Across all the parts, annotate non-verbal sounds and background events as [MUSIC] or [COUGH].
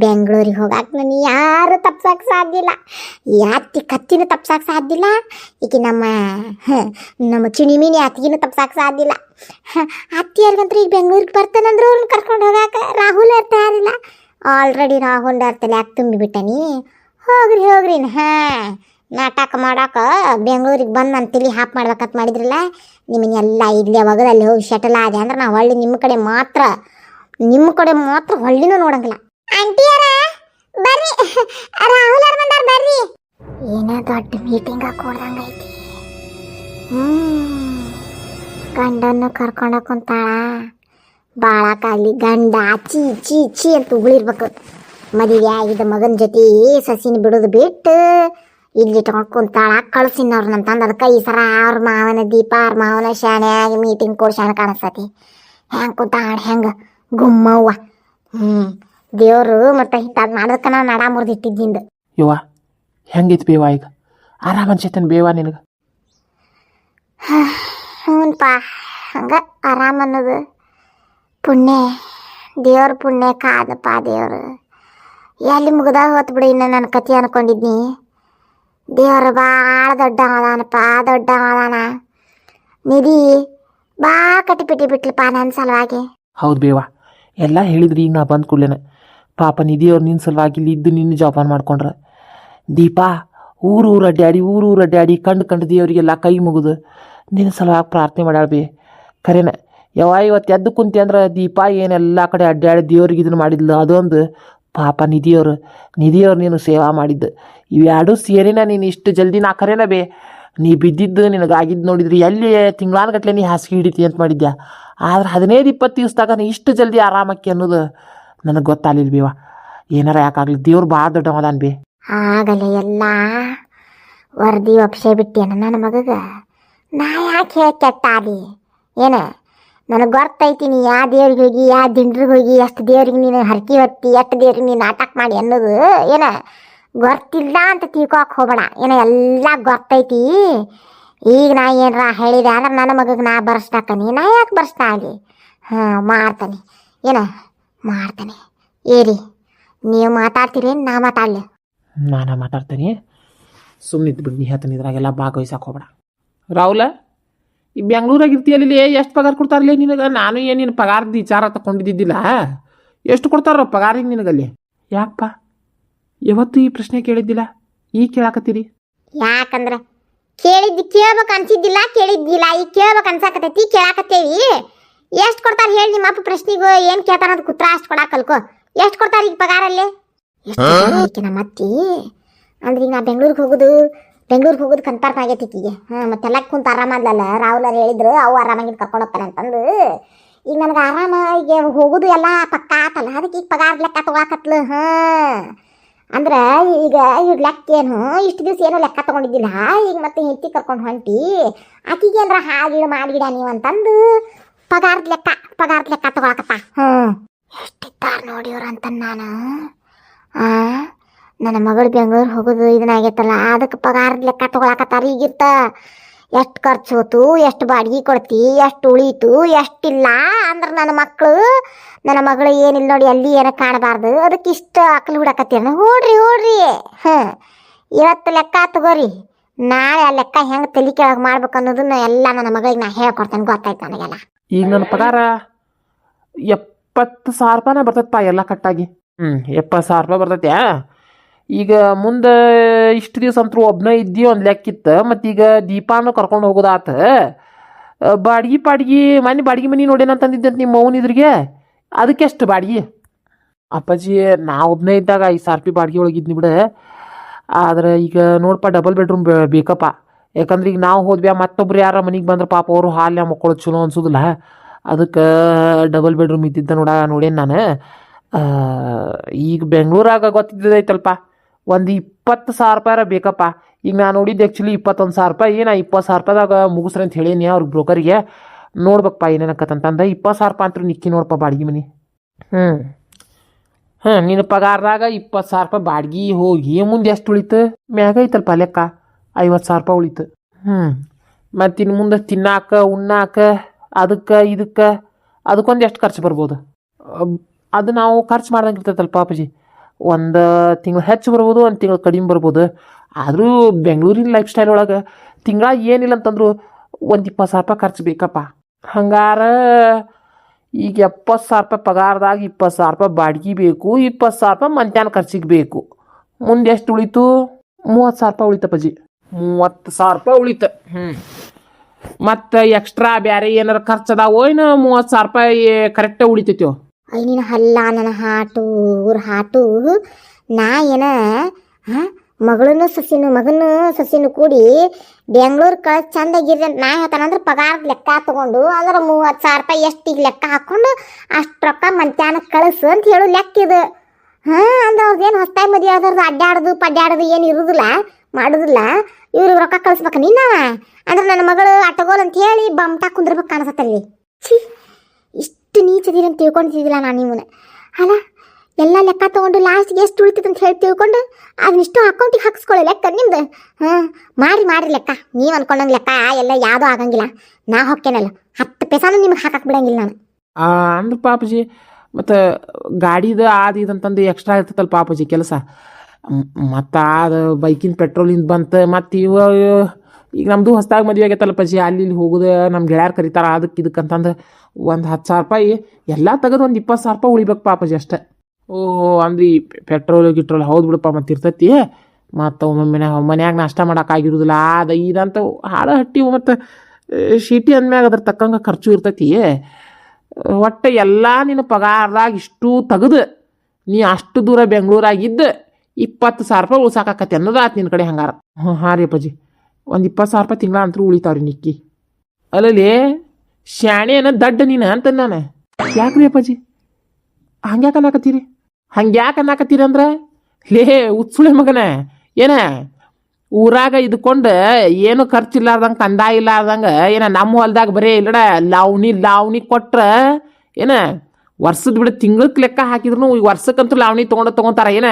ಬೆಂಗಳೂರಿಗೆ ಹೋಗಾಕ ನಾನು ಯಾರು ತಪ್ಸಕ್ಕೆ ಸಾಧ್ಯ ಇಲ್ಲ. ಯಾತಿ ಕತ್ತಿನೂ ತಪ್ಸಕ್ಕೆ ಸಾಧ್ಯ ಇಲ್ಲ. ಈಗ ನಮ್ಮ ನಮ್ಮ ಚಿಣಿಮಿನಿ ಅತ್ತಿಗಿನೂ ತಪ್ಸಕ್ಕೆ ಸಾಧ್ಯ ಇಲ್ಲ. ಹ, ಅತ್ತಿಯರ್ಗಂತ್ರ ಈಗ ಬೆಂಗಳೂರಿಗೆ ಬರ್ತಾನಂದ್ರೆ ಅವ್ರನ್ನ ಕರ್ಕೊಂಡು ಹೋಗಾಕ ರಾಹುಲ್ ತಯಾರಿಲ್ಲ ಆಲ್ರೆಡಿ ರಾಹುಲ್ ಅವ್ರ ತಲೆ ಯಾಕೆ ತುಂಬಿಬಿಟ್ಟನಿ ಹೋಗ್ರಿ ಹೋಗ್ರಿ ಹಾಂ. ನಾಟಕ ಮಾಡಾಕ ಬೆಂಗಳೂರಿಗೆ ಬಂದು ನಾನು ತಿಳಿ ಹಾಪ್ ಮಾಡ್ಬೇಕಂತ ಮಾಡಿದ್ರಲ್ಲ ನಿಮ್ಮನ್ನೆಲ್ಲ ಇಲ್ಲೇ ಒಗದಲ್ಲಿ ಹೋಗಿ ಶಟಲ್ ಆದೆ ಅಂದ್ರೆ ನಾ ಹೊಳ್ಳಿ ನಿಮ್ಮ ಕಡೆ ಮಾತ್ರ ನಿಮ್ಮ ಕಡೆ ಮಾತ್ರ ಹೊಳ್ಳಿನೂ ನೋಡಂಗಿಲ್ಲ. ಆಂಟಿಯರ ಬರ್ರಿ. ರಾಹುಲ್ ಅವ್ರ ಬಂದಾರ ಬರ್ರಿ. ದೊಡ್ಡ ಮೀಟಿಂಗ್ ಹಾಕೊಡ್ದಂಗ ಐತಿ. ಗಂಡನ್ನು ಕರ್ಕೊಂಡ ಕುಂತಾಳ. ಬಾಳಕಾಗ್ಲಿ ಗಂಡ, ಚೀ ಚೀ ಚೀ ಅಂತ ಉಗುಳಿರ್ಬೇಕು. ಮದುವೆ ಆಗಿದ್ದ ಮಗನ ಜೊತೆ ಸಸಿನ ಬಿಡೋದು ಬಿಟ್ಟು ಇಲ್ಲಿ ಇಟ್ಕೊಂಡು ಕುಂತಾಳ. ಕಳ್ಸಿನವ್ರು ನಮ್ಮ ತಂದ ಅದಕ್ಕೆ ಈ ಸರ ಅವ್ರ ಮಾವನ ದೀಪ, ಅವ್ರ ಮಾವನ ಶಾಣೆಯಾಗಿ ಮೀಟಿಂಗ್ ಕೊಡ್ ಶಾಣೆ ಕಾಣಿಸ್ತತಿ. ಹೆಂಗೆ ಕುಂತಾಳ, ಹೆಂಗೆ ಗುಮ್ಮವ್ವ. ಹ್ಞೂ ದೇವರು ಮತ್ತೆ ಇಂಥದ್ದು ಮಾಡೋದಕ್ಕೆ ನಾನು ನಡ ಮುರಿದಿಟ್ಟಿದ್ದಿಂದ. ಯವ್ವ ಹೆಂಗೈತಿ ಬೇವ ಈಗ? ಆರಾಮ ಅನ್ಸೈತೇನು ಬೇವ ನಿನಗೆ? ಹ್ಞೂನ್ಪ ಹಂಗ ಆರಾಮ ಅನ್ನೋದು ಪುಣ್ಯ. ದೇವ್ರ ಪುಣ್ಯ ಕಾದಪ್ಪ ದೇವ್ರು. ಎಲ್ಲಿ ಮುಗ್ದ ಹೋತ್ ಬಿಡು ಇನ್ನು ನನ್ನ ಕತೆ ಅನ್ಕೊಂಡಿದ್ನಿ. ದೇವ್ರು ಭಾಳ ದೊಡ್ಡ ಅದಾನಪ್ಪ ದೊಡ್ಡ ಅದಾನ ನಿಧಿ ಬಾ ಕಟ್ಟಿಪಿಟ್ಟಿ ಬಿಟ್ಲಪ್ಪ ನನ್ನ ಸಲುವಾಗಿ. ಹೌದು ಬೇವ ಎಲ್ಲ ಹೇಳಿದ್ರಿ ಈಗ ನಾ ಬಂದ ಕೂಡಲೇನೆ. ಪಾಪ ನಿಧಿಯವ್ರು ನಿನ್ನ ಸಲುವಾಗಿ ಇಲ್ಲಿ ಇದ್ದು ನಿನ್ನ ಜೋಪಾನ ಮಾಡ್ಕೊಂಡ್ರೆ. ದೀಪಾ, ಊರು ಊರು ಅಡ್ಡಾಡಿ ಊರು ಊರ ಅಡ್ಡಾಡಿ ಕಂಡು ಕಂಡು ದೇವರಿಗೆಲ್ಲ ಕೈ ಮುಗಿದು ನಿನ್ನ ಸಲುವಾಗಿ ಪ್ರಾರ್ಥನೆ ಮಾಡ್ಯಾಳ ಬೇ ಖರೇನ ಯಾವ ಇವತ್ತು ಎದ್ದು ಕುಂತಿ ಅಂದ್ರೆ ದೀಪಾ ಏನೆಲ್ಲ ಕಡೆ ಅಡ್ಡಾಡಿ ದೇವ್ರಿಗೆ ಇದನ್ನು ಮಾಡಿದ್ಲು, ಅದೊಂದು ಪಾಪ ನಿಧಿಯವರು ನಿಧಿಯವ್ರು ನೀನು ಸೇವಾ ಮಾಡಿದ್ದು. ಇವೆರಡೂ ಸೇರಿನ ನೀನು ಇಷ್ಟು ಜಲ್ದಿ ನಾ ಖರೇನ ಬೇ. ನೀ ಬಿದ್ದಿದ್ದು ನಿನಗಾಗಿದ್ದು ನೋಡಿದ್ರಿ ಎಲ್ಲಿ ತಿಂಗಳಾನ್ಗಟ್ಲೆ ನೀ ಹಾಸಿಗೆ ಹಿಡಿತಿ ಅಂತ ಮಾಡಿದ್ಯಾ? ಆದ್ರೆ ಹದಿನೈದು ಇಪ್ಪತ್ತು ದಿವ್ಸದಾಗ ನೀ ಇಷ್ಟು ಜಲ್ದಿ ಆರಾಮಕ್ಕೆ ಅನ್ನೋದು ನನಗೆ ಗೊತ್ತಾಗಲಿಲ್ಲ ಬೇವ ಏನಾರ ಯಾಕಾಗ್ಲಿ ದೇವ್ರು ಭಾಳ ದೊಡ್ಡವದಾನ ಬಿ. ಆಗಲೇ ಎಲ್ಲ ವರದಿ ಒಪ್ಸೆ ಬಿಟ್ಟೇನ ನನ್ನ ಮಗಗ? ನಾ ಯಾಕೆ ಹೇಳಿ ಕೆಟ್ಟ ಏನ? ನನಗೆ ಗೊತ್ತೈತಿ ನೀ ಯಾ ದೇವ್ರಿಗೆ ಹೋಗಿ, ಯಾ ದಿಂಡ್ರಿಗೆ ಹೋಗಿ, ಎಷ್ಟು ದೇವ್ರಿಗೆ ನೀನು ಹರಕಿ ಹೊತ್ತಿ, ಎಷ್ಟು ದೇವ್ರಿಗೆ ನೀನು ನಾಟಕ ಮಾಡಿ ಅನ್ನೋದು, ಏನ? ಗೊತ್ತಿಲ್ಲ ಅಂತ ತಿಳ್ಕೊಕ್ ಹೋಗೋಣ ಏನ ಎಲ್ಲ ಗೊತ್ತೈತಿ. ಈಗ ನಾ ಏನಾರ ಹೇಳಿದೆ ಅಂದ್ರೆ ನನ್ನ ಮಗಗೆ ನಾ ಬರ್ಸ್ತಾಕನಿ ನಾ ಯಾಕೆ ಬರ್ಸ್ತಾ ಆಗಲಿ ಹಾಂ, ಮಾಡ್ತಾನೆ. ಏನ? ಮಾಡ್ತಾನೆ. ಏರಿ ನೀವು ಮಾತಾಡ್ತೀರಿ ನಾ ಮಾತಾಡಲಿ. ನಾನು ಮಾತಾಡ್ತೀನಿ. ಸುಮ್ಮನೆ ಬಿಡು ನೀ ಹೇಳ್ತಾನೆ ಇದ್ರಾಗೆಲ್ಲ ಭಾಗವಹಿಸಕ್ಕೆ ಹೋಗ್ಬೇಡ. ರಾಹುಲ ಈ ಬೆಂಗ್ಳೂರಾಗ ಇರ್ತೀಯಲ್ಲಿ ಎಷ್ಟು ಪಗಾರ ಕೊಡ್ತಾರಲ್ಲ ನಿನಗೆ? ನಾನು ಏನು ನಿನ್ನ ಪಗಾರದ ವಿಚಾರ ತಗೊಂಡಿದ್ದಿದ್ದಿಲ್ಲ ಎಷ್ಟು ಕೊಡ್ತಾರ ಪಗಾರಿಗೆ ನಿನಗಲ್ಲಿ? ಯಾಕಪ್ಪ? ಯಾವತ್ತು ಈ ಪ್ರಶ್ನೆ ಕೇಳಿದ್ದಿಲ್ಲ. ಈಗ ಕೇಳಾಕತ್ತೀರಿ? ಯಾಕಂದ್ರೆ ಕೇಳಿದ್ದು ಕೇಳ್ಬೇಕು ಅನ್ಸಿದ್ದಿಲ್ಲ ಕೇಳಿದ್ದಿಲ್ಲ. ಈಗ ಕೇಳ್ಬೇಕು ಅನ್ಸಾಕತ್ತೈತಿ ಕೇಳಾಕತ್ತೇವಿ. ಎಷ್ಟು ಕೊಡ್ತಾರೆ ಹೇಳಿ ನಿಮ್ಮ ಅಪ್ಪ ಪ್ರಶ್ನೆಗೂ? ಏನು ಕೇಳ್ತಾರ ಅಂತ ಕುತ್ರ ಅಷ್ಟು ಕೊಡಾಕ ಕಲ್ಕೋ. ಎಷ್ಟು ಕೊಡ್ತಾರೆ ಈಗ ಪಗಾರಲ್ಲಿ? ಎಷ್ಟು ನಮ್ಮ ಅತ್ತಿ? ಅಂದ್ರೆ ಈಗ ನಾ ಬೆಂಗಳೂರಿಗೆ ಹೋಗುದು ಬೆಂಗಳೂರಿಗೆ ಹೋಗುದು ಕನ್ಫರ್ಮ್ ಆಗೈತಿ ಈಕಿಗೆ. ಹಾಂ ಮತ್ತೆಲ್ಲ ಕುಂತ ರಾಹುಲ್ ಅವ್ರು ಹೇಳಿದ್ರು ಅವು ಆರಾಮಾಗಿ ಕರ್ಕೊಂಡು ಹೋಗ್ತಾರೆ ಅಂತಂದು. ಈಗ ನನಗೆ ಆರಾಮ ಈಗ ಹೋಗುದು ಎಲ್ಲ ಪಕ್ಕ ಆತಲ್ಲ ಅದಕ್ಕೆ ಈಗ ಪಗಾರ ಲೆಕ್ಕ ತಗೋಕತ್ಲು ಹಾಂ. ಅಂದ್ರೆ ಈಗ ಇವ್ರ ಲೆಕ್ಕ ಏನು ಇಷ್ಟು ದಿವಸ ಏನೋ ಲೆಕ್ಕ ತಗೊಂಡಿದ್ದಿಲ್ಲ ಈಗ ಮತ್ತೆ ಹೆಂಡತಿ ಕರ್ಕೊಂಡು ಹೊಂಟಿ ಆಕಿಗೆ ಹಾ ಹಾಗಿಡು ಮಾಡಿಗಿಡ ನೀವು ಅಂತಂದು. ಪಗಾರದ ಲೆಕ್ಕ ಪಗಾರದ ಲೆಕ್ಕ ತಗೊಳಕಪ್ಪ. ಹ್ಞೂ ಎಷ್ಟಿದ್ದಾರ ನೋಡಿ ಇವ್ರು ಅಂತ ನಾನು? ಆ? ನನ್ನ ಮಗಳು ಬೆಂಗಳೂರು ಹೋಗೋದು ಇದನ್ನಾಗೈತಲ್ಲ ಅದಕ್ಕೆ ಪಗಾರದ ಲೆಕ್ಕ ತಗೊಳಕತ್ತಾರ. ಈಗಿರ್ತ ಎಷ್ಟು ಖರ್ಚು ಹೋತು ಎಷ್ಟು ಬಾಡಿಗೆ ಕೊಡ್ತಿ ಎಷ್ಟು ಉಳೀತು ಎಷ್ಟಿಲ್ಲ ಅಂದ್ರೆ ನನ್ನ ಮಕ್ಕಳು ನನ್ನ ಮಗಳು ಏನಿಲ್ಲ ನೋಡಿ ಅಲ್ಲಿ ಏನ ಕಾಣಬಾರ್ದು. ಅದಕ್ಕೆ ಇಷ್ಟು ಅಕ್ಕಲು ಹುಡಕತ್ತೀರ ಹೋಡ್ರಿ ಹೋಡ್ರಿ. ಹಾಂ. ಇವತ್ತು ಲೆಕ್ಕ ತಗೋರಿ. ನಾಳೆ ಆ ಲೆಕ್ಕ ಹೆಂಗೆ ತಲೆ ಕೆಳಗೆ ಮಾಡ್ಬೇಕು ಅನ್ನೋದನ್ನ ಎಲ್ಲ ನನ್ನ ಮಗಳಿಗೆ ನಾ ಹೇಳ್ಕೊಡ್ತೇನೆ ಗೊತ್ತಾಯ್ತು ನನಗೆಲ್ಲ. ಈಗ ನನ್ನ ಪಗಾರ ಎಪ್ಪತ್ತು ಸಾವಿರ ರೂಪಾಯಿನ ಬರ್ತೈತಪ್ಪ ಎಲ್ಲ ಕಟ್ಟಾಗಿ. ಹ್ಞೂ ಎಪ್ಪತ್ತು ಸಾವಿರ ರೂಪಾಯಿ ಬರ್ತೈತ್ಯಾ? ಈಗ ಮುಂದೆ ಇಷ್ಟು ದಿವಸ ಅಂತೂ ಒಬ್ಬನೇ ಇದ್ದಿ ಒಂದು ಲೆಕ್ಕಿತ್ತು ಮತ್ತು ಈಗ ದೀಪಾನು ಕರ್ಕೊಂಡು ಹೋಗೋದಾತ ಬಾಡಿಗೆ ಬಾಡಿಗೆ ಪಾಡ್ಗಿ ಮನೆ ಬಾಡ್ಗೆ ಮನೆ ನೋಡೇನಂತಂದಿದ್ದೆ ನಿಮ್ಮ ಮೌನ ಇದ್ರಿಗೆ ಅದಕ್ಕೆಷ್ಟು ಎಷ್ಟು ಬಾಡ್ಗಿ? ಅಪ್ಪಾಜಿ ನಾ ಒಬ್ಬನೇ ಇದ್ದಾಗ ಐದು ಸಾವಿರ ರೂಪಾಯಿ ಬಾಡಿಗೆ ಒಳಗಿದ್ನಿ ಬಿಡ. ಆದ್ರೆ ಈಗ ನೋಡಪ್ಪ ಡಬಲ್ ಬೆಡ್ರೂಮ್ ಬೇಕಪ್ಪ. ಯಾಕಂದ್ರೆ ಈಗ ನಾವು ಹೋದ್ವಿ ಮತ್ತೊಬ್ರು ಯಾರ ಮನೆಗೆ ಬಂದ್ರೆ ಪಾಪ ಅವರು ಹಾಲ್ಯ ಮಕ್ಕಳು ಚಲೋ ಅನ್ಸೋದಿಲ್ಲ. ಅದಕ್ಕೆ ಡಬಲ್ ಬೆಡ್ರೂಮ್ ಇದ್ದಿದ್ದ ನೋಡ, ನೋಡೇನು ನಾನು? ಈಗ ಬೆಂಗಳೂರಾಗ ಗೊತ್ತಿದ್ದೈತಲ್ಪ, ಒಂದು ಇಪ್ಪತ್ತು ಸಾವಿರ ರೂಪಾಯಿ ಬೇಕಪ್ಪ. ಈಗ ನಾನು ನೋಡಿದ್ದು ಆ್ಯಕ್ಚುಲಿ ಇಪ್ಪತ್ತೊಂದು ಸಾವಿರ ರೂಪಾಯಿ, ಏನು ಇಪ್ಪತ್ತು ಸಾವಿರ ರೂಪಾಯಿದಾಗ ಮುಗಿಸ್ರಿ ಅಂತ ಹೇಳೀನಿ ಅವ್ರಿಗೆ ಬ್ರೋಕರಿಗೆ. ನೋಡ್ಬೇಕಪ್ಪ ಏನೇನಕ್ಕತ್ತಂತಂದ ಇಪ್ಪತ್ತು ಸಾವಿರ ರೂಪಾಯಿ ಅಂತೂ ನಿಕ್ಕಿ ನೋಡಪ್ಪ ಬಾಡಿಗೆ ಮನೆ. ಹ್ಞೂ ಹಾಂ ನಿನ್ನ ಪಗಾರದಾಗ ಇಪ್ಪತ್ತು ಸಾವಿರ ರೂಪಾಯಿ ಬಾಡ್ಗಿ ಹೋಗಿ ಮುಂದೆ ಎಷ್ಟು ಉಳಿತು? ಮ್ಯಾಗ ಐತಲ್ಪ ಲೆಕ್ಕ? ಐವತ್ತು ಸಾವಿರ ರೂಪಾಯಿ ಉಳಿತು. ಹ್ಞೂ ಮತ್ತು ಇನ್ನು ಮುಂದೆ ತಿನ್ನಾಕ ಉಣ್ಣಾಕ ಅದಕ್ಕೆ ಇದಕ್ಕೆ ಅದಕ್ಕೊಂದು ಎಷ್ಟು ಖರ್ಚು ಬರ್ಬೋದು? ಅದು ನಾವು ಖರ್ಚು ಮಾಡ್ದಂಗೆ ಇರ್ತೈತಲ್ಲ ಪಾಪಜಿ. ಒಂದು ತಿಂಗಳು ಹೆಚ್ಚು ಬರ್ಬೋದು ಒಂದು ತಿಂಗಳು ಕಡಿಮೆ ಬರ್ಬೋದು. ಆದರೂ ಬೆಂಗಳೂರಿನ ಲೈಫ್ ಸ್ಟೈಲ್ ಒಳಗೆ ತಿಂಗಳ ಏನಿಲ್ಲ ಅಂತಂದ್ರು ಒಂದು ಇಪ್ಪತ್ತು ಸಾವಿರ ರೂಪಾಯಿ ಖರ್ಚು ಬೇಕಪ್ಪ. ಹಂಗಾರ ಈಗ ಎಪ್ಪತ್ತು ಸಾವಿರ ರೂಪಾಯಿ ಪಗಾರದಾಗ ಇಪ್ಪತ್ತು ಸಾವಿರ ರೂಪಾಯಿ ಬಾಡಿಗೆ ಬೇಕು ಇಪ್ಪತ್ತು ಸಾವಿರ ರೂಪಾಯಿ ಮಂತ್ಯಾನ ಖರ್ಚಿಗೆ ಬೇಕು. ಮುಂದೆ ಎಷ್ಟು ಉಳಿತು? ಮೂವತ್ತು ಸಾವಿರ ರೂಪಾಯಿ ಉಳಿತಪ್ಪಾಜಿ. ಮೂವತ್ತು ಸಾವಿರ ರೂಪಾಯಿ ಉಳಿತ. ಹ್ಞೂ ಮತ್ತು ಎಕ್ಸ್ಟ್ರಾ ಬೇರೆ ಏನಾರ ಖರ್ಚು ಅದಾವೋ ಏನು ಮೂವತ್ತು ಸಾವಿರ ರೂಪಾಯಿ ಕರೆಕ್ಟಾಗಿ ಉಳಿತೈತೆ. ಅಯ್ಯ ನೀನು ಹಲ್ಲ ನನ್ನ ಹಾಟು ಊರ್ ಹಾಟು ನಾ ಏನ ಮಗಳನ್ನು ಸಸಿನು ಮಗನು ಸೊಸಿನು ಕೂಡಿ ಬೆಂಗಳೂರು ಕಳ್ಸಿ ಚಂದಾಗಿರ್ರಿ ಅಂತ ನಾ ಹೇಳ್ತಾನಂದ್ರೆ ಪಗಾರ ಲೆಕ್ಕ ತಗೊಂಡು ಅದರ ಮೂವತ್ತು ಸಾವಿರ ರೂಪಾಯಿ ಎಷ್ಟು ಈಗ ಲೆಕ್ಕ ಹಾಕೊಂಡು ಅಷ್ಟು ರೊಕ್ಕ ಮಂತ್ಯಾನ ಕಳಿಸು ಅಂತ ಹೇಳು ಲೆಕ್ಕ ಇದು. ಹಾ ಅಂದ್ರೆ ಅವ್ರದ್ದೇನು ಹೊಸ್ತಾಗಿ ಮದುವೆ ಆದ್ರದ್ದು ಅಡ್ಡಾಡೋದು ಪಡ್ಡಾಡೋದು ಏನು ಇರುದಿಲ್ಲ. ಮಾಡೋದಿಲ್ಲ. ಇವ್ರಿಗೆ ರೊಕ್ಕ ಕಳಿಸ್ಬೇಕು ನೀನವ ಅಂದ್ರೆ ನನ್ನ ಮಗಳು ಅಟಗೋಲ್ ಅಂತ ಹೇಳಿ ಬಮ್ಟಾ ಕುಂದಿರ್ಬೇಕು ಕಾಣಿಸತ್ತಲ್ಲಿ ಛೀ, ಇಷ್ಟು ನೀಚದಿರಿ ಅಂತ ತಿಳ್ಕೊಂಡಿದ್ದಿಲ್ಲ ನಾನು ನಿಮ್ಮನ್ನ. ಅಲ್ಲ, ಎಲ್ಲ ಲೆಕ್ಕ ತಗೊಂಡು ಲಾಸ್ಟ್ಗೆ ಎಷ್ಟು ಉಳಿತೈತೆ ಅಂತ ಹೇಳಿ ತಿಳ್ಕೊಂಡು ಅದನ್ನಿಷ್ಟು ಅಕೌಂಟಿಗೆ ಹಾಕಿಸ್ಕೊಳ್ಳಿ ಲೆಕ್ಕ ನಿಮ್ದು? ಹಾಂ, ಮಾಡಿ ಮಾಡಿರಿ ಲೆಕ್ಕ. ನೀವು ಅನ್ಕೊಂಡಂಗೆ ಲೆಕ್ಕ ಎಲ್ಲ ಯಾವುದೂ ಆಗಂಗಿಲ್ಲ. ನಾ ಹೊಕ್ಕೇನಲ್ಲ. ಹತ್ತು ಪೈಸಾನು ನಿಮ್ಗೆ ಹಾಕಕ್ಕೆ ಬಿಡಂಗಿಲ್ಲ ನಾನು. ಅಂದ್ರೆ ಪಾಪಜಿ, ಮತ್ತು ಗಾಡಿದು ಅದು ಇದು ಅಂತಂದು ಎಕ್ಸ್ಟ್ರಾ ಇರ್ತೈತಲ್ಲ ಪಾಪಜಿ ಕೆಲಸ. ಮತ್ತು ಅದು ಬೈಕಿನ ಪೆಟ್ರೋಲಿಂದ ಬಂತು, ಮತ್ತು ಇವ ಈಗ ನಮ್ಮದು ಹೊಸ್ದಾಗಿ ಮದುವೆ ಆಗೈತಲ್ಲ ಪಜಿ, ಅಲ್ಲಿ ಇಲ್ಲಿ ಹೋಗೋದು ನಮ್ಮ ಗೆಳೆಯರು ಕರೀತಾರ ಅದಕ್ಕೆ ಇದಕ್ಕೆ ಅಂತಂದು ಒಂದು ಹತ್ತು ಸಾವಿರ ರೂಪಾಯಿ, ಎಲ್ಲ ತೆಗೆದು ಒಂದು ಇಪ್ಪತ್ತು ಸಾವಿರ ರೂಪಾಯಿ ಉಳಿಬೇಕು ಪಾಪಜಿ ಅಷ್ಟೇ. ಓಹೋ, ಅಂದ್ರೆ ಈ ಪೆಟ್ರೋಲ್, ಗಿಟ್ರೋಲ್ ಹೌದು ಬಿಡಪ್ಪ ಮತ್ತು ಇರ್ತೈತಿ, ಮತ್ತು ಒಮ್ಮೊಮ್ಮೆ ಮನ್ಯಾಗ ನಾಷ್ಟ ಮಾಡೋಕ್ಕಾಗಿರೋದಿಲ್ಲ ಅದು ಇದಂತ ಹಾಳು ಹಟ್ಟಿ ಮತ್ತು ಶೀಟಿ ಅಂದ್ಮ್ಯಾಗ ಅದ್ರ ತಕ್ಕಂಗೆ ಖರ್ಚು ಇರ್ತೈತಿ. ಒಟ್ಟು ಎಲ್ಲ ನಿನ್ನ ಪಗಾರದಾಗ ಇಷ್ಟು ತೆಗೆದು, ನೀ ಅಷ್ಟು ದೂರ ಬೆಂಗಳೂರಾಗಿದ್ದು ಇಪ್ಪತ್ತು ಸಾವಿರ ರೂಪಾಯಿ ಉಳ್ಸಾಕತ್ತೆ ಅನ್ನೋದು ಆತು ನಿನ್ನ ಕಡೆ ಹಂಗಾರ. ಹ್ಞೂ ಹಾಂ ರೀ ಅಪ್ಪಾಜಿ. ಒಂದು ಇಪ್ಪತ್ತು ಸಾವಿರ ರೂಪಾಯಿ ತಿಂಗಳ ಅಂತೂ ಉಳಿತಾವ್ರಿ ನಿಕ್ಕಿ. ಅಲ್ಲಲ್ಲಿ ಶಾಣೆನ ದಡ್ಡ ನೀನು ಅಂತ ನಾನು. ಯಾಕ್ರಿ ಅಪ್ಪಾಜಿ? ಹಂಗ್ಯಾಕೆ ಅನ್ನಕತ್ತೀರಿ? ಹಂಗ್ಯಾಕೆ ಅನ್ನಕತ್ತೀರಿ ಅಂದ್ರೆ? ಲೇ, ಉತ್ಸುಳೆ ಮಗನೇ. ಏನ? ಊರಾಗ ಇದ್ಕೊಂಡು ಏನು ಖರ್ಚಿಲ್ಲಾರ್ದಂಗೆ ಕಂದಾಯ ಇಲ್ಲಾರ್ದಂಗೆ ಏನ ನಮ್ಮ ಹೊಲ್ದಾಗ ಬರೀ ಇಲ್ಲಡ ಲಾವಣಿ ಲಾವಣಿ ಕೊಟ್ರ ಏನ? ವರ್ಷದ ಬಿಡ ತಿಂಗಳಕ್ಕೆ ಲೆಕ್ಕ ಹಾಕಿದ್ರು ಈಗ ವರ್ಷಕ್ಕಂತೂ ಲಾವಣಿ ತೊಗೊಂಡು ತೊಗೊಂತಾರ ಏನ?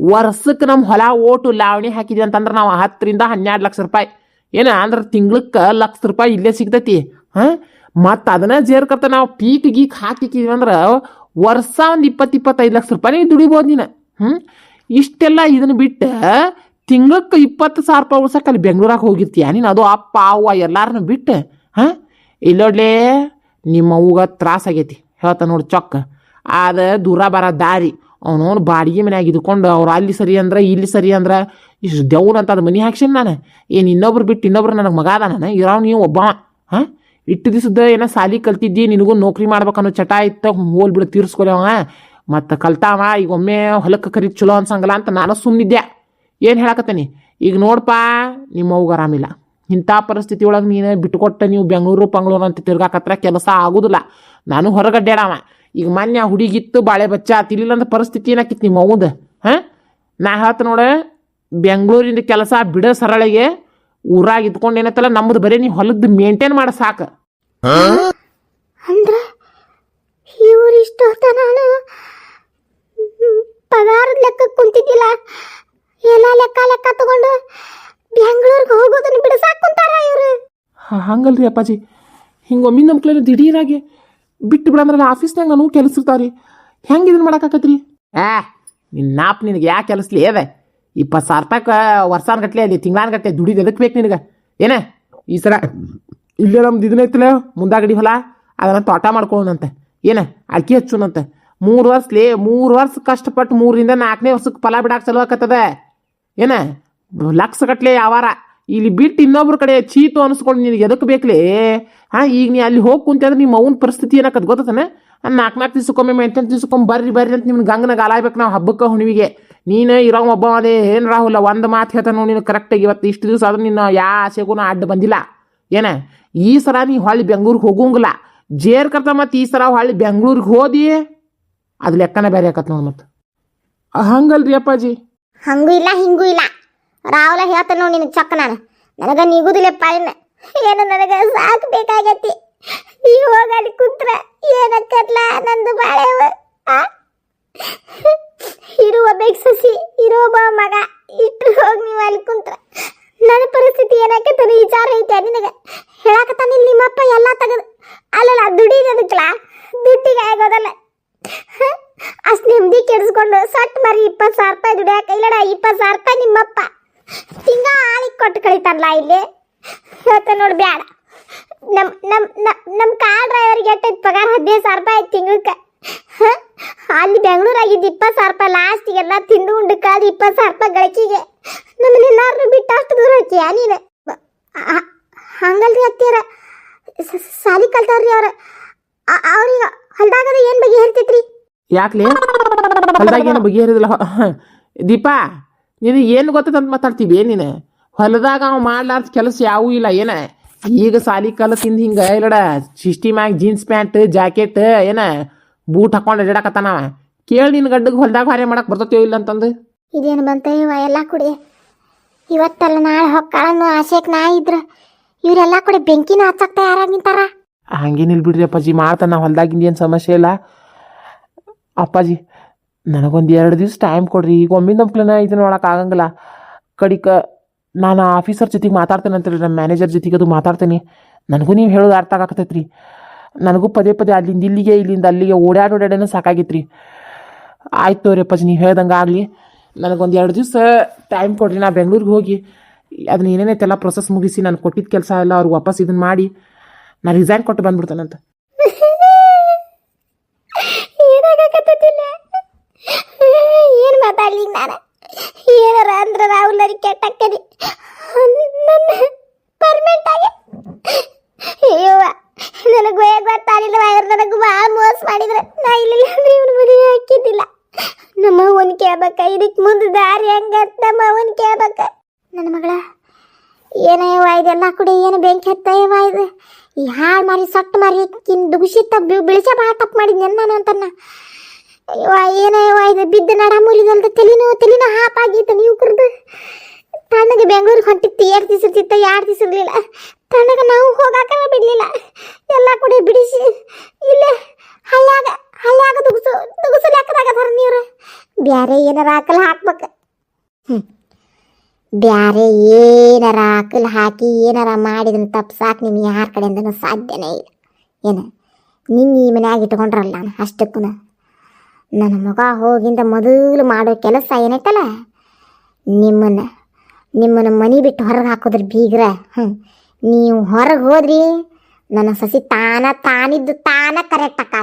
ವರ್ಷಕ್ಕೆ ನಮ್ಮ ಹೊಲ ಓಟು ಲಾವಣಿ ಹಾಕಿದ್ವಿ ಅಂತಂದ್ರೆ ನಾವು ಹತ್ತರಿಂದ ಹನ್ನೆರಡು ಲಕ್ಷ ರೂಪಾಯಿ. ಏನ ಅಂದ್ರೆ ತಿಂಗ್ಳಕ್ಕೆ ಲಕ್ಷ ರೂಪಾಯಿ ಇಲ್ಲೇ ಸಿಗ್ತೈತಿ. ಹಾಂ? ಮತ್ತು ಅದನ್ನ ಜೇರ್ಕತ್ತ ನಾವು ಪೀಕ್ ಗೀಕ್ ಹಾಕಿಕ್ಕಿದ್ವಿ ಅಂದ್ರೆ ವರ್ಷ ಒಂದು ಇಪ್ಪತ್ತು ಇಪ್ಪತ್ತೈದು ಲಕ್ಷ ರೂಪಾಯಿ ದುಡಿಬೋದು ನೀನು. ಹ್ಞೂ ಇಷ್ಟೆಲ್ಲ ಇದನ್ನು ಬಿಟ್ಟು ತಿಂಗ್ಳಕ್ಕೆ ಇಪ್ಪತ್ತು ಸಾವಿರ ರೂಪಾಯಿ ಉಳ್ಸಕ್ಕೆ ಅಲ್ಲಿ ಬೆಂಗ್ಳೂರಾಗ ಹೋಗಿರ್ತೀಯ ನೀನು? ಅದು ಅಪ್ಪ, ಅವ್ವ ಎಲ್ಲಾರನ್ನು ಬಿಟ್ಟು. ಹಾಂ? ಇಲ್ಲೋಡ್ಲೇ ನಿಮ್ಮ ಅವ್ಗ ತ್ರಾಸ ಆಗೈತಿ. ಹೇಳ್ತಾ ನೋಡಿ ಚೊಕ್ಕ. ಆದ ದೂರ ಬರೋ ದಾರಿ. ಅವನವನು ಬಾಡಿಗೆ ಮನೆ ಇದ್ಕೊಂಡು, ಅವ್ರು ಅಲ್ಲಿ ಸರಿ ಅಂದ್ರೆ, ಇಲ್ಲಿ ಸರಿ ಅಂದ್ರೆ, ಇಷ್ಟು ದೇವ್ರು ಅಂತ ಅದು ಮನೆ ಹಾಕ್ಸೀನಿ ನಾನು. ಏನು ಇನ್ನೊಬ್ರು ಬಿಟ್ಟು ಇನ್ನೊಬ್ರು ನನಗೆ ಮಗ ಅದ ನಾನು? ಇರೋ ನೀವು ಒಬ್ಬ ಹಾಂ? ಇಟ್ಟು ದಿವಸದ ಏನೋ ಸಾಲಿ ಕಲ್ತಿದ್ದಿ, ನಿನಗೂ ನೌಕರಿ ಮಾಡ್ಬೇಕನ್ನೋ ಚಟ ಇತ್ತ, ಹೋಲ್ ಬಿಡು ಅವ. ಮತ್ತು ಕಲ್ತಾವ, ಈಗ ಒಮ್ಮೆ ಹೊಲಕ್ಕೆ ಕರಿ ಚಲೋ ಅನ್ಸಂಗಲ್ಲ ಅಂತ ನಾನು ಸುಮ್ಮನಿದ್ದೆ ಏನು ಹೇಳಕತ್ತೀನಿ? ಈಗ ನೋಡಪ್ಪ ನಿಮ್ಮ ಅವ್ಗೆ ಆರಾಮಿಲ್ಲ. ಇಂಥ ಪರಿಸ್ಥಿತಿ ಒಳಗೆ ನೀನು ಬಿಟ್ಟುಕೊಟ್ಟೆ ನೀವು ಬೆಂಗಳೂರು, ಪಂಗಳೂರು ಅಂತ ತಿರ್ಗಾಕತ್ರ ಕೆಲಸ ಆಗೋದಿಲ್ಲ. ನಾನು ಹೊರಗಡ್ಡಾಡವ ಈಗ ಮೊನ್ನೆ ಹುಡುಗಿತ್ತು ಬಾಳೆ ಬಚ್ಚ ತಿಲಿಲ್ಲ ಅಂತ ಪರಿಸ್ಥಿತಿ ಏನಾಕಿತ್ತು ನಿಮ್ಮ ಅವ್ವದ? ಹಾಂ? ನಾ ಹೇಳ್ತ ನೋಡ ಬೆಂಗಳೂರಿಂದ ಕೆಲಸ ಬಿಡ ಸರಳಿಗೆ ಊರಾಗ ಇದ್ಕೊಂಡು ಏನತ್ತಲ್ಲ ನಮ್ಮದು ಬರೀ ನೀವು ಹೊಲದ್ದು ಮೇಂಟೈನ್ ಮಾಡ ಸಾಕು. ಅಂದ್ರೆ ಇವ್ರು ಇಷ್ಟು ಹೊತ್ತ ನಾನು ಪಗಾರದ ಲೆಕ್ಕ ಕುಂತಿದ್ದಿಲ್ಲ. ಎಲ್ಲ ಲೆಕ್ಕ ಲೆಕ್ಕ ತಗೊಂಡು ಬೆಂಗಳೂರಿಗೆ ಹೋಗೋದನ್ನ ಬಿಡಸಾಕ್ ಕುಂತಾರ ಇವರು. ಹ- ಹಂಗಲ್ರಿ ಅಪ್ಪಾಜಿ. ಹಿಂಗೆ ಒಮ್ಮೆ ನಮ್ಮ ದಿಢೀರಾಗಿ ಬಿಟ್ಟು ಬಿಡಂದ್ರೆ ಆಫೀಸ್ನಾಗ ನಾನು ಕೆಲಸ ಇರ್ತಾವ್ರಿ ಹೆಂಗೆ ಇದನ್ನ ಮಾಡಕ್ಕಾಕತ್ರಿ? ಏ ನಿನ್ನ ನಾಪ್ ನಿನಗೆ ಯಾಕೆ ಕೆಲಸಲಿ? ಏವೆ? ಇಪ್ಪತ್ತು ಸಾವಿರ ರೂಪಾಯಿ ವರ್ಷಾನ್ಗಟ್ಲೆ ಅಲ್ಲಿ ತಿಂಗಳಾನ್ಗಟ್ಲೆ ದುಡಿದು ಎದಕ್ಕೆ ಬೇಕು ನಿನಗೆ? ಏನೇ? ಈ ಸಲ ಇಲ್ಲೇ ನಮ್ದು ಇದನ್ನ ಐತಲ್ಲ ಮುಂದಾಗಡಿ ಹೊಲ ಅದನ್ನ ತೋಟ ಮಾಡ್ಕೊಳ್ಳೋಣಂತೆ. ಏನ? ಅಕ್ಕಿ ಹಚ್ಚೋಣಂತೆ. ಮೂರು ವರ್ಷಲಿ ಮೂರು ವರ್ಷ ಕಷ್ಟಪಟ್ಟು ಮೂರರಿಂದ ನಾಲ್ಕನೇ ವರ್ಷಕ್ಕೆ ಫಲ ಬಿಡಾಕ ಚಲೋ ಆಕತ್ತದ. ಏನ? ಲಕ್ಷ ಗಟ್ಲೆ ಯಾವಾರ ಇಲ್ಲಿ ಬಿಟ್ಟು ಇನ್ನೊಬ್ರ ಕಡೆ ಚೀತು ಅನಿಸ್ಕೊಂಡು ನಿನಗೆ ಎದಕ್ಕೆ ಬೇಕಲೇ? ಹಾಂ ಈಗ ನೀ ಅಲ್ಲಿ ಹೋಗಿ ಕುಂತಂದ್ರೆ ನಿಮ್ಮ ಅವ್ನ ಪರಿಸ್ಥಿತಿ ಏನಕ್ಕದ ಗೊತ್ತಾನೆ ನಾಲ್ಕು ನಾಲ್ಕು ದಿವ್ಸಕ್ಕೊಮ್ಮೆ ಎಂಟೆಂಟು ದಿವ್ಸಕ್ಕೊಮ್ಮೆ ಬರ್ರಿ ಬರ್ರಿ ಅಂತ ನಿಮ್ಗೆ ಗಂಗನಾಗ ಅಲಾಯ್ಬೇಕು ನಾವು ಹಬ್ಬಕ್ಕೆ ಹುಣ್ಣಿಮೆಗೆ ನೀನು ಇರೋ ಒಬ್ಬ ಅದೇ ಏನು ರಾಹುಲ್, ಒಂದು ಮಾತು ಹೇಳ್ತಾನ ನೀನು ಕರೆಕ್ಟಾಗಿ ಇವತ್ತು ಇಷ್ಟು ದಿವಸ ಆದ್ರೆ ನಿನ್ನ ಯಾ ಆಸೆಗೂ ಅಡ್ಡ ಬಂದಿಲ್ಲ. ಏನ? ಈ ಸಲ ನೀ ಹೊಳ್ಳಿ ಬೆಂಗ್ಳೂರಿಗೆ ಹೋಗುಂಗಿಲ್ಲ. ಜೇರ್ ಕರ್ತ ಮತ್ತು ಈ ಸಲ ಹೊಳ್ಳಿ ಬೆಂಗ್ಳೂರಿಗೆ ಹೋದಿ. ಅದು ಲೆಕ್ಕನ ಬೇರೆ ಆಕತ್ ನೋಡಿ ಮತ್ತೆ. ಹಂಗಲ್ರಿ ಅಪ್ಪಾಜಿ? ಹಂಗೂ ಇಲ್ಲ, ಹಿಂಗೂ ಇಲ್ಲ. ರಾಹುಲ ಹೇಳ್ತಾನೆ ನೋಡಿ ನಿನಗೆ ಚೊಕ್ಕ ನಾನು. ನನಗ ನಿಗುದಿಲ್ಲ ಇನ್ನು. ಏನು ನನಗ ಸಾಕು ಬೇಕಾಗೈತಿ. ಈ ಹೋಗಾಡಿ ಕುಂತ್ರ ಏನಕ್ಕಲ್ಲ ನಂದು ಬಾಳೆವ ಇರುವ ಬೇಗ ಸಸಿ ಇರೋ ಬಾ ಮಗ ಇಟ್ಟು ಹೋಗಿ ನೀವು ಅಲ್ಲಿ ಕುಂತ್ರ. ನನ್ನ ಪರಿಸ್ಥಿತಿ ಏನಕ್ಕೆ ವಿಚಾರ ಐತೆ ನಿನಗ? ಹೇಳಕತ್ತಾನ ಇಲ್ಲಿ ನಿಮ್ಮಪ್ಪ ಎಲ್ಲ ತೆಗೆದು. ಅಲ್ಲಲ್ಲ ದುಡಿಯೋದಕ್ಕಲ್ಲ ದುಡ್ಡಿಗೆ ಆಗೋದಲ್ಲ ಅಷ್ಟು ನೆಮ್ಮದಿ ಕೆಡಿಸ್ಕೊಂಡು ಸಟ್ ಮರಿ ಇಪ್ಪತ್ತು ಸಾವಿರ ರೂಪಾಯಿ ದುಡಿಯಾಕ, ಇಲ್ಲಡ, ಇಪ್ಪತ್ತು ಸಾವಿರ ರೂಪಾಯಿ ನಿಮ್ಮಪ್ಪ. ತಿಂಗ ಆಳಿಗೆ ಕೊಟ್ಟು ಕಳಿತಾನಲ್ಲ ಇಲ್ಲಿ? ಇವತ್ತು ನೋಡಿ ಬ್ಯಾಡ. ನಮ್ಮ ನಮ್ಮ ನಮ್- ನಮ್ ಕಾರ್ ಡ್ರೈವರ್ಗೆ ಎಟ್ಟೈತೆ ಪಗಾರ? ಹದಿನೈದು ಸಾವಿರ ರೂಪಾಯಿ ಆಯ್ತು ತಿಂಗಳಕ್ಕೆ. ಅಲ್ಲಿ ಬೆಂಗಳೂರಾಗಿದ್ದು ಇಪ್ಪತ್ತು ಸಾವಿರ ರೂಪಾಯಿ ಲಾಸ್ಟಿಗೆಲ್ಲ ತಿಂದು ಉಂಡು ಕಾದು ಇಪ್ಪತ್ತು ಸಾವಿರ ರೂಪಾಯಿ ಗಳಿಕೆಗೆ. ನಮ್ಮನ್ನೆಲ್ಲಾರು ಬಿಟ್ಟು ಅಷ್ಟು ದೂರ ಹೋಗ್ತೀಯ ನೀನು? ಹಂಗಲ್ರಿ ಹತ್ತೀರ ಸಾಲಿ ಕಲ್ತವ್ರಿ ಅವ್ರ. ಅವ್ರಿಗೆ ಹೊಲ್ದಾಗದ ಏನು ಬಗೆ ಹೇಳ್ತೈತ್ರಿ ಯಾಕ್ಲೆ? ಬಗೆ ಏನು ಬಗೆಹರಿದಿಲ್ಲ ದೀಪಾ ನೀನು ಏನು ಗೊತ್ತದಂತ ಮಾತಾಡ್ತೀವಿ? ನೀನು? ಹೊಲದಾಗ ಅವ ಮಾಡ್ಲಾರ್ದ ಕೆಲಸ ಯಾವೂ ಇಲ್ಲ ಏನ? ಈಗ ಸಾಲಿ ಕಾಲ ತಿಂದು ಹಿಂಗೆ ಇಲ್ಲಡ ಸಿಸ್ಟಿಮ್ಯಾಗ ಜೀನ್ಸ್ ಪ್ಯಾಂಟ್ ಜಾಕೆಟ್ ಏನ? ಬೂಟ್ ಹಾಕೊಂಡು ಅಡ್ಯಾಡಕತ್ತಾನವ ಕೇಳಿ ನಿನ್ನ ಗಡ್ಡಗೆ ಹೊಲ್ದಾಗ ಹಾರೆ ಮಾಡಕ್ಕೆ ಬರ್ತೈತೋ ಇಲ್ಲ ಅಂತಂದು. ಇದೇನು ಬಂತ ಇವ ಎಲ್ಲ ಕುಡಿ. ಇವತ್ತಲ್ಲ ನಾಳೆ ಹೊಕ್ಕಾಳನ್ನು ಆಸೆಕ್ ನಾ ಇದ್ರ. ಇವರೆಲ್ಲ ಕೂಡ ಬೆಂಕಿನ ಹಚ್ಚಾಕ್ತ ಯಾರಾಗ ನಿಂತಾರ. ಹಂಗೇನಿಲ್ಲ ಬಿಡ್ರಿ ಅಪ್ಪಾಜಿ ಮಾಡ್ತಾನ ಹೊಲ್ದಾಗಿಂದ ಏನು ಸಮಸ್ಯೆ ಇಲ್ಲ. ಅಪ್ಪಾಜಿ ನನಗೊಂದು ಎರಡು ದಿವಸ ಟೈಮ್ ಕೊಡ್ರಿ. ಈಗ ಒಮ್ಮಿಂದೊಮ್ಪ್ಲೆನ ಇದನ್ನ ನೋಡಕ್ಕೆ ಆಗಂಗಿಲ್ಲ. ಕಡಿಕ ನಾನು ಆಫೀಸರ್ ಜೊತೆಗೆ ಮಾತಾಡ್ತೇನೆ ಅಂತೇಳಿ ನಮ್ಮ ಮ್ಯಾನೇಜರ್ ಜೊತೆಗೆ ಅದು ಮಾತಾಡ್ತೇನೆ. ನನಗೂ ನೀವು ಹೇಳೋದು ಅರ್ಥ ಆಗಕತ್ತೈತೆ ರೀ ನನಗೂ ಪದೇ ಪದೇ ಅಲ್ಲಿಂದ ಇಲ್ಲಿಗೆ, ಇಲ್ಲಿಂದ ಅಲ್ಲಿಗೆ ಓಡಾಡಿ ಓಡಾಡೇನು ಸಾಕಾಗಿತ್ತು ರೀ ಆಯ್ತು ತೋರಿ ಅಪ್ಪಾಜಿ, ನೀವು ಹೇಳ್ದಂಗೆ ಆಗಲಿ. ನನಗೊಂದು ಎರಡು ದಿವಸ ಟೈಮ್ ಕೊಡ್ರಿ. ನಾ ಬೆಂಗಳೂರಿಗೆ ಹೋಗಿ ಅದನ್ನ ಏನೇನೈತೆಲ್ಲ ಪ್ರೊಸೆಸ್ ಮುಗಿಸಿ ನಾನು ಕೊಟ್ಟಿದ್ದ ಕೆಲಸ ಎಲ್ಲ ಅವ್ರಿಗೆ ವಾಪಸ್ ಇದನ್ನು ಮಾಡಿ ನಾನು ರಿಸೈನ್ ಕೊಟ್ಟು ಬಂದ್ಬಿಡ್ತೇನಂತ. [LAUGHS] ಏನು ಮಾತಾಡ್ಲಿ ನಾನು? ಏನಾರ ಅಂದ್ರ ರಾಹುಲ್ ಕೆಟ್ಟಕ್ಕದಿ ನನ್ನ ಪರ್ಮನೆಂಟ್ ಆಗಿ. ಅಯ್ಯೋ, ನನಗೂ ಗೊತ್ತಾಗಿಲ್ಲ ಅವ್ರು ನನಗೂ ಭಾಳ ಮೋಸ ಮಾಡಿದ್ರೆ. ನಾ ಇಲ್ಲಿಲ್ಲ ಅಂದ್ರೆ ಇವನು ಮನೆ ಹಾಕಿದ್ದಿಲ್ಲ. ನಮ್ಮ ಅವನ್ ಕೇಳ್ಬೇಕ. ಇದಕ್ಕೆ ಮುಂದೆ ದಾರಿ ಹೆಂಗಂತ ನಮ್ಮ ಅವನ್ ಕೇಳ್ಬೇಕ. ನನ್ನ ಮಗಳ ಏನಯ್ಯವ ಇದೆಲ್ಲ ಕೂಡ ಏನು ಬೆಂಕಿ ಹತ್ತಯ್ಯವ ಇದು? ಈ ಮಾರಿ, ಸೊಟ್ಟು ಮಾರಿ, ಕಿನ್ ದುಗುಸಿ ತಪ್ಪು ಬಿಳಿಸ ಭಾಳ ತಪ್ಪು ಮಾಡಿದ್ನಿ ನಾನು ಅಂತನ್ನ. ಅಯ್ಯವ್ವ ಏನಯ್ಯವ ಇದು ಬಿದ್ದ ನಡ ಮುರಿದಲ್ದ ತಲೆನೋ ತಲೆನೋ ಹಾಪಾಗಿತ್ತು ನೀವು ಕುರ್ದು ತಣ್ಣಗೆ ಬೆಂಗಳೂರಿಗೆ ಹೊಂಟಿತ್ತು ಎರಡು ದಿವಸ ಇರ್ತಿತ್ತ, ಎರಡು ದಿವಸ ಇರಲಿಲ್ಲ. ತಣ್ಣಗೆ ನಾವು ಹೋಗಾಕ ಬಿಡಲಿಲ್ಲ. ಎಲ್ಲ ಕೂಡ ಬಿಡಿಸಿ ಇಲ್ಲೇ ಹಳ್ಳ್ಯಾಗ ದುಗುಸು ದುಗುಸು ಲೆಕ್ಕದಾಗದಾರ ನೀವ್ರು. ಬ್ಯಾರೆ ಏನಾರ ಹಾಕಲ್ ಹಾಕ್ಬೇಕು. ಹ್ಞೂ ಬ್ಯಾರೆ ಏನಾರ ಹಾಕಲ್ ಹಾಕಿ ಏನಾರ ಮಾಡಿದನ್ ತಪ್ಸಾಕ್ ನಿಮ್ಗೆ ಯಾರ ಕಡೆಯಿಂದನೂ ಸಾಧ್ಯನೇ ಇಲ್ಲ. ಏನು? ನಿನ್ನ ಈ ಮನ್ಯಾಗ ಇಟ್ಕೊಂಡ್ರಲ್ಲ ನಾನು ಅಷ್ಟಕ್ಕೂ ನನ್ನ ಮಗ ಹೋಗಿಂದ ಮೊದಲು ಮಾಡೋ ಕೆಲಸ ಏನೈತಲ್ಲ ನಿಮ್ಮನ್ನ ನಿಮ್ಮನ್ನ ಮನೆ ಬಿಟ್ಟು ಹೊರಗೆ ಹಾಕೋದ್ರೆ ಬೀಗ್ರ ಹ್ಞೂ ನೀವು ಹೊರಗೆ ಹೋದ್ರಿ, ನನ್ನ ಸಸಿ ತಾನ ತಾನಿದ್ದು ತಾನ ಕರೆಕ್ಟ್ ಅಕ್ಕ.